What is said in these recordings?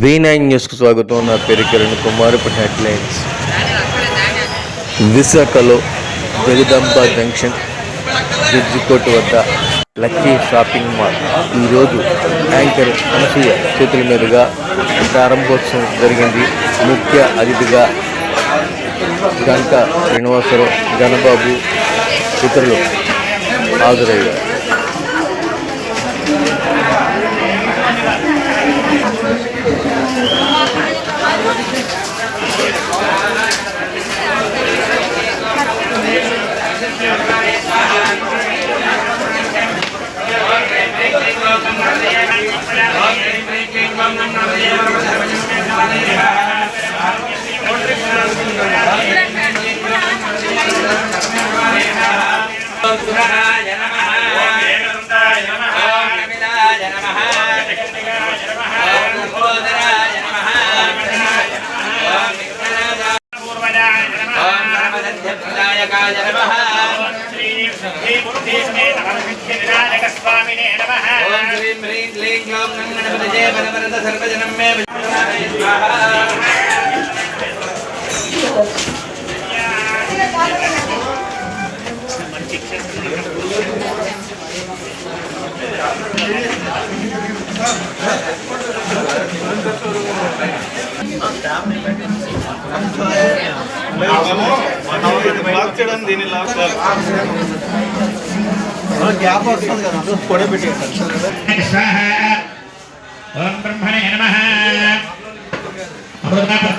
V nine న్యూస్కు స్వాగతం. నా పేరు కిరణ్ కుమార్ ఇప్పుడు హెడ్లైన్స్. విశాఖలో జగదంబ జంక్షన్ జడ్జికోట్ కోర్టు వద్ద లక్కీ షాపింగ్ మాల్. ఈరోజు యాంకర్ అనసూయ చేతుల మీదుగా ప్రారంభోత్సవం జరిగింది. ముఖ్య అతిథిగా గంట శ్రీనివాసరావు గణబాబు ఇతరులు హాజరయ్యారు. Amém. లాక్ చేయడం దీన్ని లాక్ గ్యాప్ వస్తుంది కదా పొడి పెట్టేసారు స్వాహ ఓం బ్రహ్మణే నమః అమృతధన్నం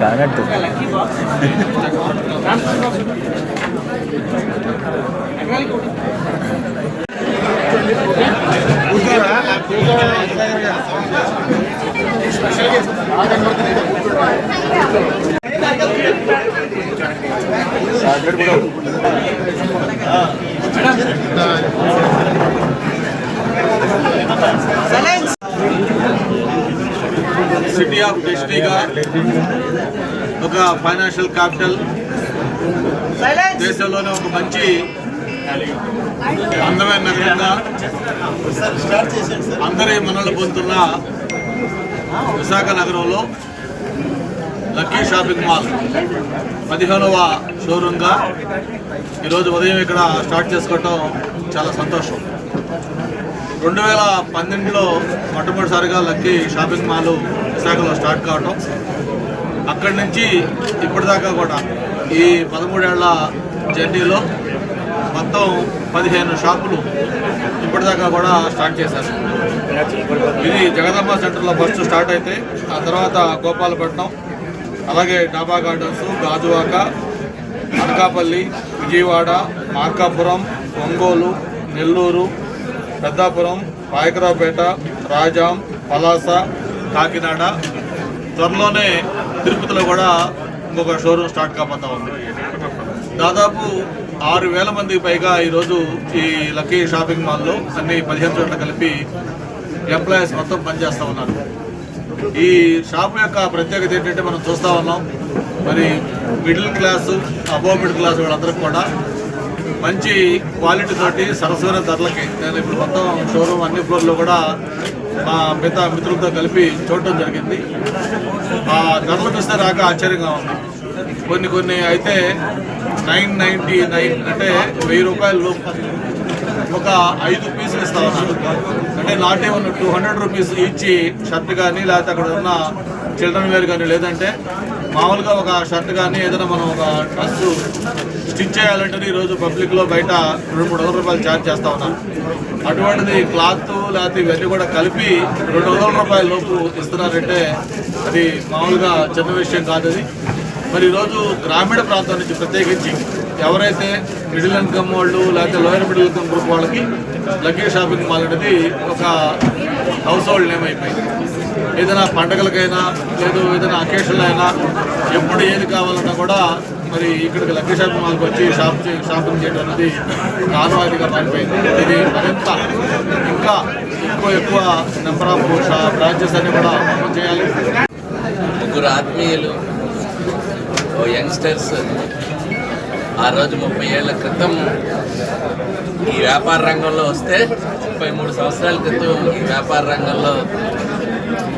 కానట్టు సిటీ ఆఫ్ డెస్టినీగా ఒక ఫైనాన్షియల్ క్యాపిటల్ దేశంలోనే ఒక మంచి అందమైన నగరంగా అందరి మనల్ని పొందుతున్న విశాఖ నగరంలో లక్కీ షాపింగ్ మాల్ పదిహేనవ షోరూమ్గా ఈరోజు ఉదయం ఇక్కడ స్టార్ట్ చేసుకోవటం చాలా సంతోషం. రెండు వేల పన్నెండులో మొట్టమొదటిసారిగా లక్కీ షాపింగ్ మాల్ విశాఖలో స్టార్ట్ కావటం. అక్కడి నుంచి ఇప్పటిదాకా కూడా ఈ పదమూడేళ్ళ జర్నీలో మొత్తం పదిహేను షాపులు ఇప్పటిదాకా కూడా స్టార్ట్ చేశారు. ఇది జగదమ్మ సెంటర్లో ఫస్ట్ స్టార్ట్ అయితే ఆ తర్వాత గోపాలపట్నం అలాగే డాబా గార్డెన్స్ గాజువాక అనకాపల్లి విజయవాడ మార్కాపురం ఒంగోలు నెల్లూరు పెద్దాపురం పాయకరావుపేట రాజాం పలాస కాకినాడ. త్వరలోనే తిరుపతిలో కూడా ఇంకొక షోరూమ్ స్టార్ట్ కాబోతా ఉంది. దాదాపు ఆరు వేల మందికి పైగా ఈరోజు ఈ లక్కీ షాపింగ్ మాల్లో అన్ని పదిహేను చోట్ల కలిపి ఎంప్లాయీస్ మొత్తం పనిచేస్తూ ఉన్నారు. ఈ షాప్ యొక్క ప్రత్యేకత ఏంటంటే మనం చూస్తూ ఉన్నాం. మరి middle class above middle class వాళ్ళందరికీ కూడా మంచి క్వాలిటీ తోటి సరసమైన ధరలకి. నేను ఇప్పుడు మొత్తం షోరూమ్ అన్ని ఫ్లోర్లో కూడా మా మిగతా మిత్రులతో కలిపి చూడటం జరిగింది. ఆ ధరలు చూస్తే రాక ఆశ్చర్యంగా ఉంది. కొన్ని కొన్ని అయితే నైన్ నైంటీ నైన్ అంటే వెయ్యి రూపాయలు ఒక ఐదు పీసులు ఇస్తా ఉన్నారు. అంటే నాట్ ఉన్న టూ హండ్రెడ్ రూపీస్ ఇచ్చి షర్ట్ కానీ లేకపోతే అక్కడ ఉన్న చిల్డ్రన్ వేర్ కానీ లేదంటే మామూలుగా ఒక షర్ట్ కానీ ఏదైనా మనం ఒక డ్రెస్ స్టిచ్ చేయాలంటే ఈరోజు పబ్లిక్లో బయట రెండు మూడు వందల రూపాయలు ఛార్జ్ చేస్తా ఉన్నారు. అటువంటిది క్లాత్ లేకపోతే ఇవన్నీ కూడా కలిపి రెండు వందల రూపాయల లోపు ఇస్తున్నారంటే అది మామూలుగా చిన్న విషయం కాదు అది. మరి ఈరోజు గ్రామీణ ప్రాంతం నుంచి ప్రత్యేకించి ఎవరైతే మిడిల్ ఇన్కమ్ వాళ్ళు లేకపోతే లోయర్ మిడిల్ ఇన్కమ్ గ్రూప్ వాళ్ళకి లగ్జరీ షాపింగ్ మాల్ అనేది ఒక హౌస్ హోల్డ్ నేమ్ అయిపోయింది. ఏదైనా పండగలకైనా లేదు ఏదైనా అకేషన్ అయినా ఎప్పుడు ఏది కావాలన్నా కూడా మరి ఇక్కడికి లక్ష శాతం వాళ్ళకి వచ్చి షాప్ షాపింగ్ చేయడం అనేది ఆనవాయితీగా మారిపోయింది. ఇది మరింత ఇంకా ఎక్కువ ఎక్కువ నెంబర్ ఆఫ్ బ్రాంచెస్ అన్ని కూడా చేయాలి. ముగ్గురు ఆత్మీయులు ఓ యంగ్స్టర్స్ ఆ రోజు ముప్పై ఏళ్ళ క్రితం ఈ వ్యాపార రంగంలో వస్తే ముప్పై మూడు సంవత్సరాల క్రితం ఈ వ్యాపార రంగంలో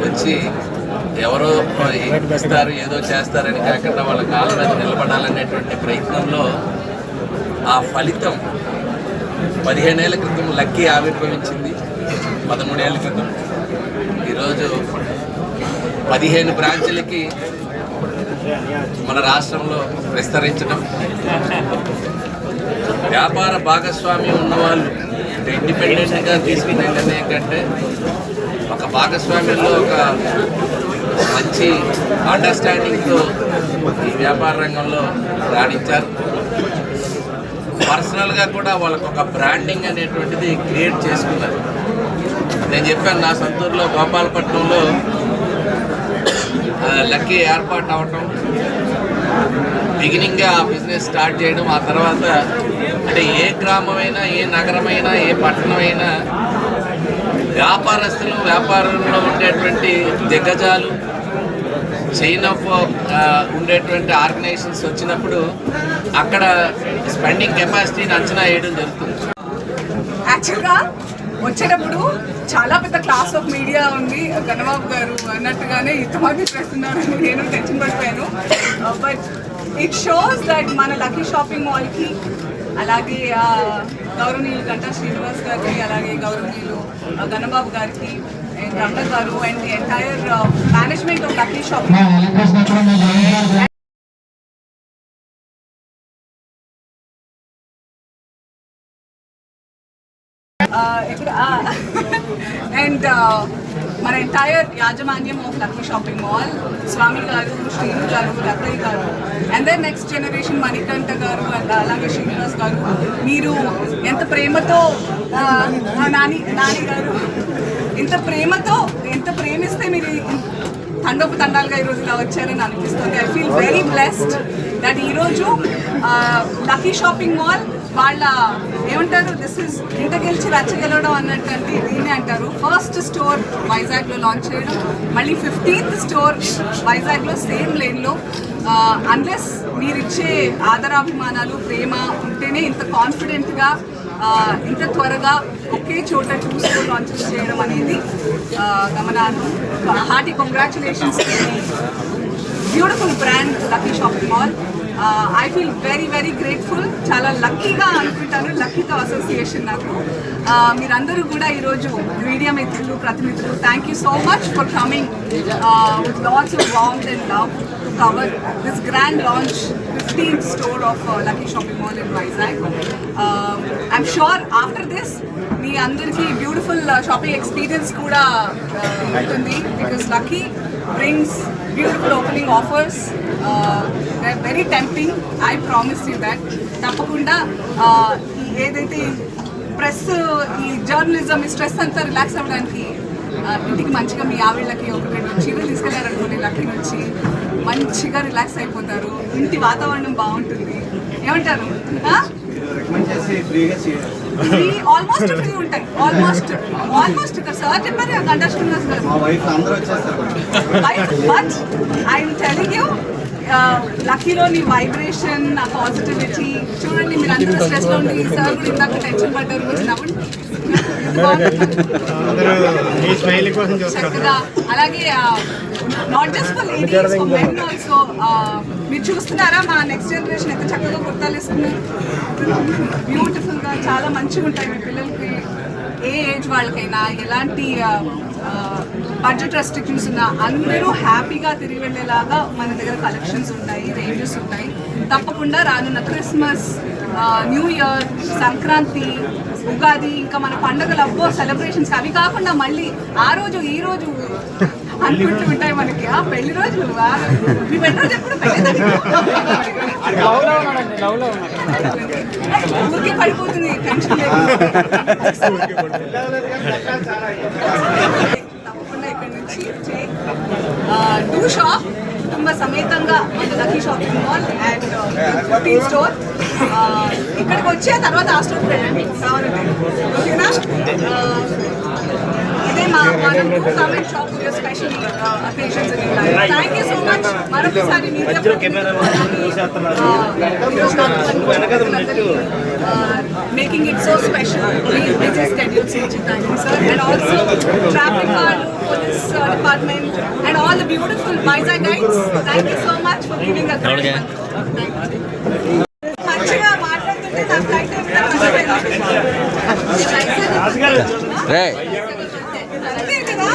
వచ్చి ఎవరో ఇస్తారు ఏదో చేస్తారని కాకుండా వాళ్ళ కాళ్ళ మీద నిలబడాలనేటువంటి ప్రయత్నంలో ఆ ఫలితం పదిహేనేళ్ళ క్రితం లక్కీ ఆవిర్భవించింది. పదమూడేళ్ళ క్రితం. ఈరోజు పదిహేను బ్రాంచులకి మన రాష్ట్రంలో విస్తరించడం. వ్యాపార భాగస్వామ్యం ఉన్నవాళ్ళు అంటే ఇండిపెండెంట్గా తీసుకునే నిర్ణయం కంటే ఒక భాగస్వామ్యంలో ఒక మంచి అండర్స్టాండింగ్తో ఈ వ్యాపార రంగంలో రాణించారు. పర్సనల్గా కూడా వాళ్ళకు ఒక బ్రాండింగ్ అనేటువంటిది క్రియేట్ చేసుకున్నారు. నేను చెప్పాను నా సొంతూరులో గోపాలపట్నంలో లక్కీ ఏర్పాటు అవటం బిగినింగ్గా ఆ బిజినెస్ స్టార్ట్ చేయడం ఆ తర్వాత అంటే ఏ గ్రామమైనా ఏ నగరమైనా ఏ పట్టణమైనా వ్యాపారస్తులు వ్యాపారంలో ఉండేటువంటి దిగ్గజాలు చైన్ ఆఫ్ uh, ఉండేటువంటి ఆర్గనైజేషన్స్ వచ్చినప్పుడు అక్కడ స్పెండింగ్ కెపాసిటీని అంచనా వేయడం జరుగుతుంది. యాక్చువల్గా వచ్చేటప్పుడు చాలా పెద్ద క్లాస్ ఆఫ్ మీడియా ఉంది. గణబాబు గారు అన్నట్టుగానే ఇంతమంది చేస్తున్నారని నేను టెన్షన్ పడిపోయాను. బట్ ఇట్ షోస్ దట్ మన లక్కీ షాపింగ్ మాల్కి అలాగే ఆ, గౌరవనీయులు గంటా శ్రీనివాస్ గారికి అలాగే గౌరవనీయులు గణబాబు గారికి and Ramana garu and entire management of Lucky Shopping ఇక్కడ అండ్ మన ఎంటైర్ యాజమాన్యం of Lucky Shopping Mall Swami garu Srinu garu Rattayya garu and then next generation Manikanta garu and అలాగే శ్రీనివాస్ గారు మీరు ఎంత ప్రేమతో మా నాని నాని గారు ఇంత ప్రేమతో ఎంత ప్రేమిస్తే మీరు తండోపు తండాలుగా ఈరోజు ఇలా వచ్చారని అనిపిస్తుంది. I feel very blessed that ఈరోజు లక్కీ షాపింగ్ మాల్ వాళ్ళ ఏమంటారు దిస్ ఇస్ ఇంత గెలిచి రచ్చగెలవడం అన్నట్టు అంటే దీన్నే అంటారు. ఫస్ట్ స్టోర్ వైజాగ్లో లాంచ్ చేయడం మళ్ళీ ఫిఫ్టీన్త్ స్టోర్ వైజాగ్లో సేమ్ లేన్లో అన్లెస్ మీరిచ్చే ఆదరాభిమానాలు ప్రేమ ఉంటేనే ఇంత కాన్ఫిడెంట్గా ఇంత త్వరగా ఒకే చోట టూ స్టోర్ లాంచెస్ చేయడం అనేది గమనాలు hearty congratulations beautiful brand lucky shopping mall I feel very very grateful చాలా లక్కీగా అనుకుంటాను. లక్కీతో అసోసియేషన్ నాకు. మీరందరూ కూడా ఈరోజు మీడియా మిత్రులు ప్రతినిధులు thank you so much for coming with lots of warmth and love to cover this grand launch fifteen store of lucky shopping mall in Vizag I'm sure after this మీ అందరికీ beautiful shopping experience కూడా ఉంటుంది. Because lucky brings beautiful opening offers they they're very tempting. I promise you తప్పకుండా uh, ఏదైతే press ఈ journalism ఈ stress అంతా relax అవ్వడానికి uh, ఇంటికి మంచిగా మీ ఆవిళ్ళకి ఒక రెండు చీరలు తీసుకెళ్ళారనుకోండి లక్కీ నుంచి మంచిగా రిలాక్స్ అయిపోతారు. ఇంటి వాతావరణం బాగుంటుంది. ఏమంటారు? ఫ్రీ ఆల్మోస్ట్ ఫ్రీ ఉంటాయి. ఆల్మోస్ట్ ఆల్మోస్ట్ ఇక్కడ సార్ చెప్పారు మా వైఫ్ అందరూ వచ్చేస్తారు. బట్ ఐఎమ్ టెలింగ్ యూ లక్కీలోని వైబ్రేషన్ ఆ పాజిటివిటీ చూడండి మీరు అందరూ స్ట్రెస్లో ఉండి సార్ కూడా ఇందాక టెన్షన్ పడ్డారు చక్కగా. అలాగే not just for ladies for men also మీరు చూస్తున్నారా మా నెక్స్ట్ జనరేషన్ ఎంత చక్కగా కుర్తాలు వేసుకున్నారు. బ్యూటిఫుల్గా చాలా మంచిగా ఉంటాయి మీ పిల్లలకి. ఏ ఏజ్ వాళ్ళకైనా ఎలాంటి బడ్జెట్ రెస్ట్రిక్షన్స్ ఉన్న అందరూ హ్యాపీగా తిరిగి వెళ్ళేలాగా మన దగ్గర కలెక్షన్స్ ఉన్నాయి రేంజెస్ ఉన్నాయి తప్పకుండా రానున్న Christmas new year Sankranti Ugadi ఇంకా మన పండుగలు అబ్బో సెలబ్రేషన్స్ అవి కాకుండా మళ్ళీ ఆ రోజు ఈ రోజు అనుకుంటూ ఉంటాయి మనకి. ఆ పెళ్ళి రోజు మీ పెళ్ళి రోజు ఎప్పుడు పడిపోతుంది టెన్షన్ తప్పకుండా ఇక్కడ నుంచి టూ షాప్ కుటుంబ సమేతంగా మన lucky shopping mall and T store ఇక్కడికి వచ్చే తర్వాత ఆ స్టోర్ వెళ్ళండి. కావాలంటే. ఓకేనా? Uh, ఇదే మా మనం comment shop special occasions thank you so much మరొకసారి making it so special busy schedules thank you sir and also traffic వాళ్ళు police department and all the beautiful Vizag guides thank you so much for giving us మంచిగా మాట్లాడుతుంటే నాకు flight రే madam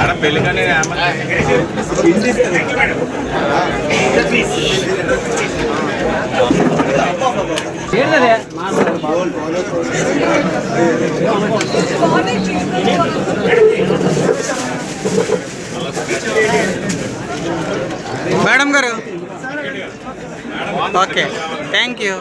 madam పెళ్ళికనే madam garu. Okay thank you.